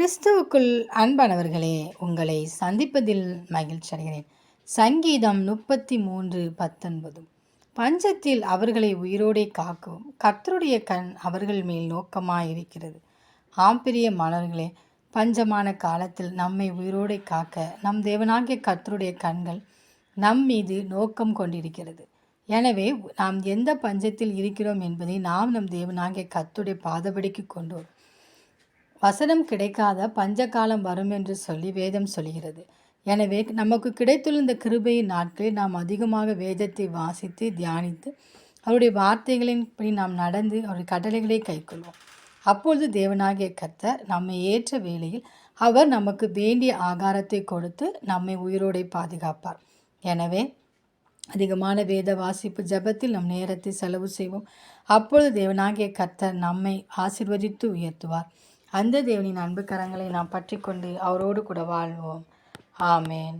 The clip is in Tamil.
கிறிஸ்துவுக்குள் அன்பானவர்களே உங்களை சந்திப்பதில் மகிழ்ச்சி அடைகிறேன். சங்கீதம் முப்பத்தி மூன்று பத்தொன்பது. பஞ்சத்தில் அவர்களை உயிரோடே காக்கவும் கர்த்தருடைய கண் அவர்கள் மேல் நோக்கமாயிருக்கிறது. ஆம்பிரிய மாணவர்களே பஞ்சமான காலத்தில் நம்மை உயிரோடே காக்க நம் தேவனாகிய கர்த்தருடைய கண்கள் நம் மீது நோக்கம் கொண்டிருக்கிறது. எனவே நாம் எந்த பஞ்சத்தில் இருக்கிறோம் என்பதை நாம் நம் தேவனாகிய கத்துடைய பாதபடிக்கு கொண்டு வசனம் கிடைக்காத பஞ்சகாலம் வரும் என்று சொல்லி வேதம் சொல்கிறது. எனவே நமக்கு கிடைத்துள்ள இந்த கிருபையின் நாட்களில் நாம் அதிகமாக வேதத்தை வாசித்து தியானித்து அவருடைய வார்த்தைகளின்படி நாம் நடந்து அவருடைய கட்டளைகளை கைக்கொள்வோம். அப்பொழுது தேவனாகிய கத்தர் நம்மை ஏற்ற வேளையில் அவர் நமக்கு வேண்டிய ஆகாரத்தை கொடுத்து நம்மை உயிரோடை பாதுகாப்பார். எனவே அதிகமான வேத வாசிப்பு ஜபத்தில் நம் நேரத்தை செலவு செய்வோம். அப்பொழுது தேவனாகிய கத்தர் நம்மை ஆசிர்வதித்து உயர்த்துவார். அந்த தேவனின் அன்பு கரங்களை நாம் பற்றி கொண்டு அவரோடு கூட வாழ்வோம். ஆமேன்.